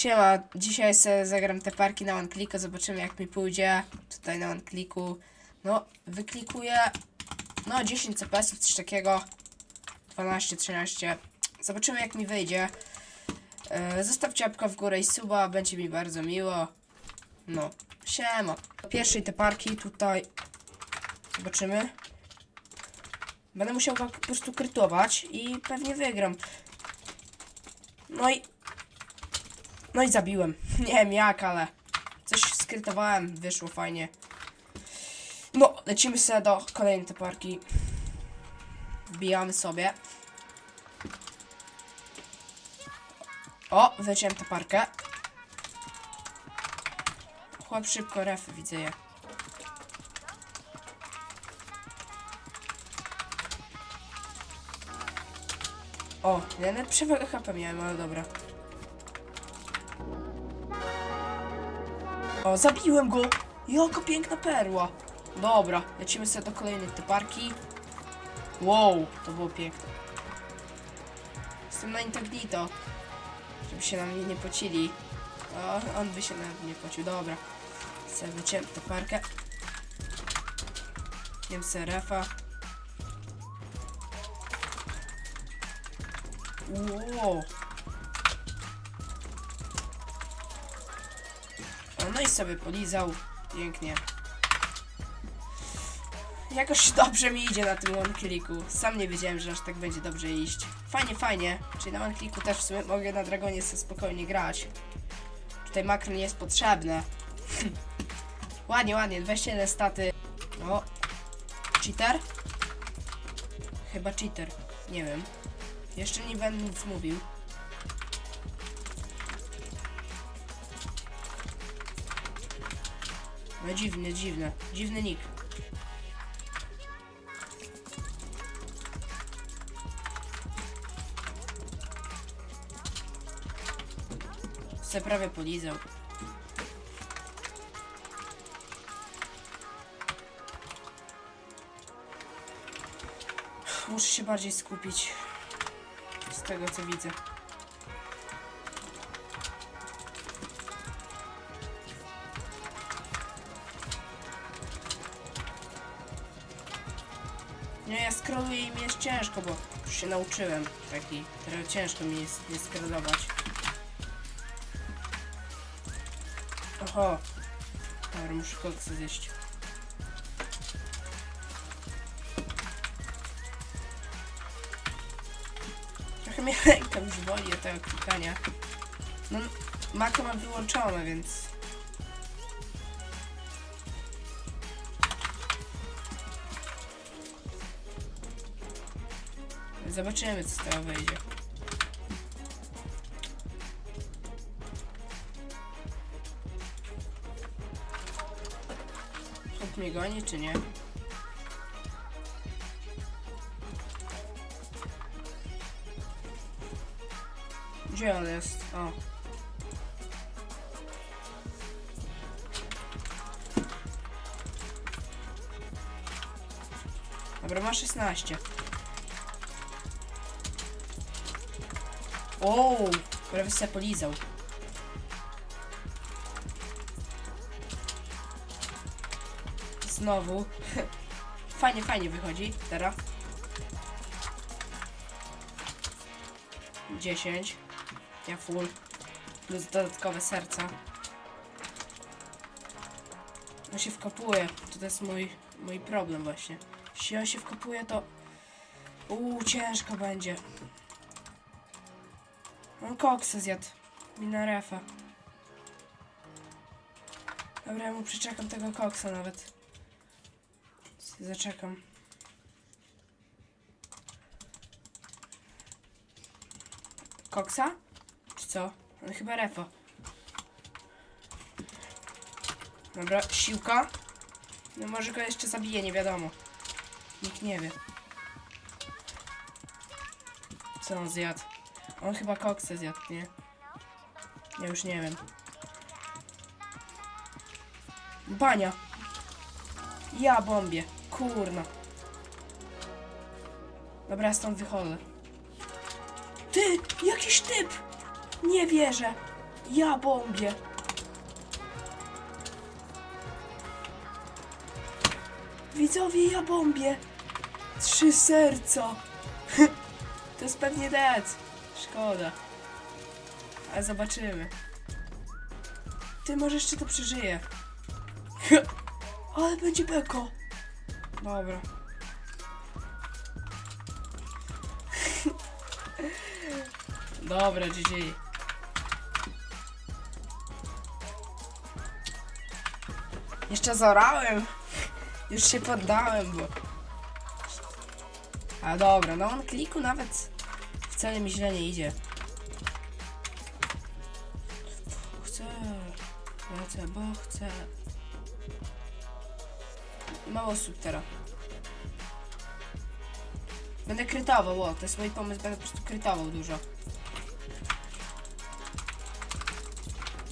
Siema, dzisiaj sobie zagram te parki na OneClicku, zobaczymy jak mi pójdzie. Tutaj na OneClicku. No, wyklikuję. No, 10 CPS, coś takiego. 12, 13. Zobaczymy jak mi wyjdzie. E, Zostawcie łapkę w górę i suba, będzie mi bardzo miło. No, siema. Pierwszej te parki tutaj. Zobaczymy. Będę musiał po prostu krytować i pewnie wygram. No i no i zabiłem. Nie wiem jak, ale coś skrytowałem, wyszło fajnie. No, lecimy sobie do kolejnej teparki. Wbijamy sobie. O, wleciałem teparkę. Chłop szybko refy, widzę je. O, nawet przewagę HP miałem, ale dobra. O, zabiłem go! Jaka piękna perła! Dobra, lecimy sobie do kolejnej teparki. Wow, to było piękne. Jestem na incognito. Żeby się na mnie nie pocili. O, on by się na mnie nie pocił. Dobra. Sobie wyciąłem teparkę. Jem sobie refa. Wow. No i sobie polizał. Pięknie. Jakoś dobrze mi idzie na tym one clicku. Sam nie wiedziałem, że aż tak będzie dobrze iść. Fajnie, fajnie. Czyli na one clicku też w sumie mogę na dragonie sobie spokojnie grać. Tutaj makro nie jest potrzebne. ładnie, ładnie. 21 staty. O. Cheater? Chyba cheater. Nie wiem. Jeszcze nie będę nic mówił. No dziwne, dziwne. Dziwny nick. Se prawie polizał. Muszę się bardziej skupić. Z tego co widzę. Nie, ja scrolluję i mi jest ciężko, bo już się nauczyłem taki. Teraz ciężko mi jest nie scrollować. Oho. Dobra, muszę koksa zjeść. Trochę mnie ręka już boli od tego klikania. No, mako mam wyłączone, więc... Zobaczymy, co z tego wyjdzie. Chłop mnie goni, czy nie? Gdzie on jest? O. Dobra, ma 16. O, prawie się polizał. Znowu. Fajnie, fajnie wychodzi teraz. 10. Ja full. Plus dodatkowe serca. On się wkopuje. To jest mój, mój problem właśnie. Jeśli on się wkopuje, to... Uuu, ciężko będzie. On koksa zjadł. Minarefa. Dobra, ja mu przeczekam tego koksa nawet. Zaczekam. Koksa? Czy co? On chyba refa. Dobra, siłka. No może go jeszcze zabije, nie wiadomo. Nikt nie wie. Co on zjadł? On chyba koksę zjadł, nie? Ja już nie wiem. Bania. Ja bombie. Kurna. Dobra, ja stąd wychodzę. Ty! Jakiś typ! Nie wierzę. Ja bombię. Widzowie, ja bombię. Trzy serca. to jest pewnie dead. Szkoda. Ale zobaczymy. Ty może jeszcze to przeżyje. Ale będzie beko. Dobra. Dobra, GG. Jeszcze zorałem. Już się poddałem, bo... A dobra, no on kliku nawet wcale mi źle nie idzie. Chcę, lecę, bo chcę. Mało osób teraz. Będę krytował, o, to jest mój pomysł, będę po prostu krytował dużo.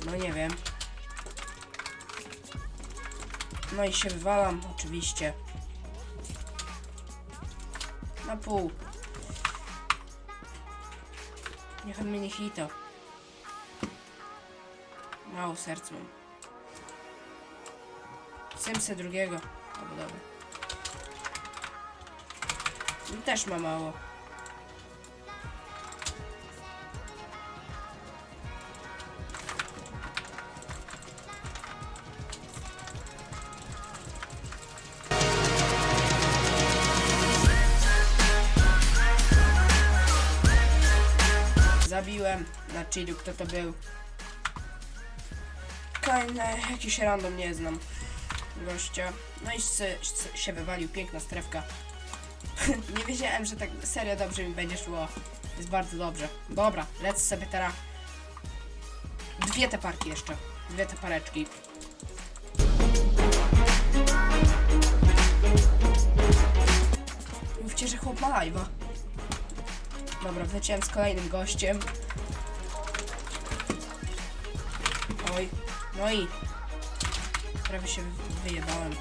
No nie wiem. No i się wywalam, oczywiście. Na pół. On mnie nie hita. Mało serc mam. Simsy drugiego. Albo dobra. On też ma mało. Zabiłem na chillu, kto to był. Kolejny, jakiś random, nie znam gościa. No i se, się wywalił, piękna strefka. nie wiedziałem, że tak serio dobrze mi będzie szło. Jest bardzo dobrze. Dobra, lecę sobie teraz. Dwie te parki jeszcze. Dwie te pareczki. Mówcie, że chłop ma live'a. Dobra, wleciałem z kolejnym gościem. Oj, no i prawie się wy- wyjebałem.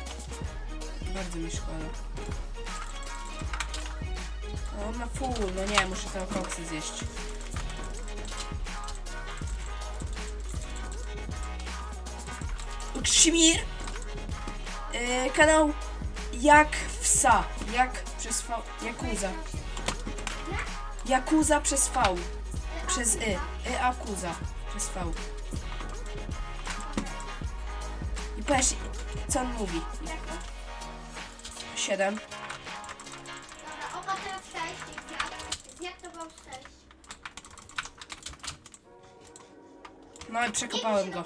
Bardzo mi szkoda. On ma full, no nie, muszę te koksy zjeść. Krzymir! Yy, kanał Jak Wsa. Jak przez. Jakuza. Jakuza przez V. Przez Y. Y Akuza. Przez V. I patrz, co on mówi. Siedem. Dobra, oba teraz 6, jak to było 6? No i przekopałem go.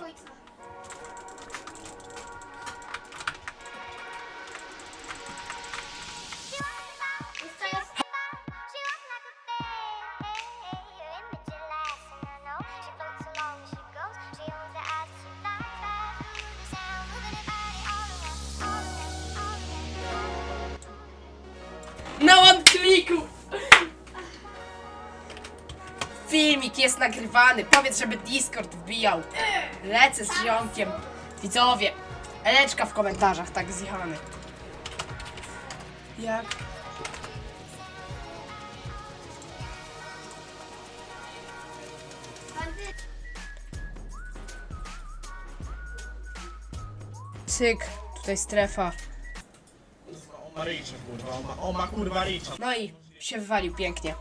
Kliku! Filmik jest nagrywany. Powiedz, żeby Discord wbijał. Lecę z ziomkiem. Widzowie, eleczka w komentarzach, tak zjechany. Jak? Cyk, tutaj strefa. O ma ricza, kurwa, o ma, o ma kurwa ricza. No i się wywalił pięknie.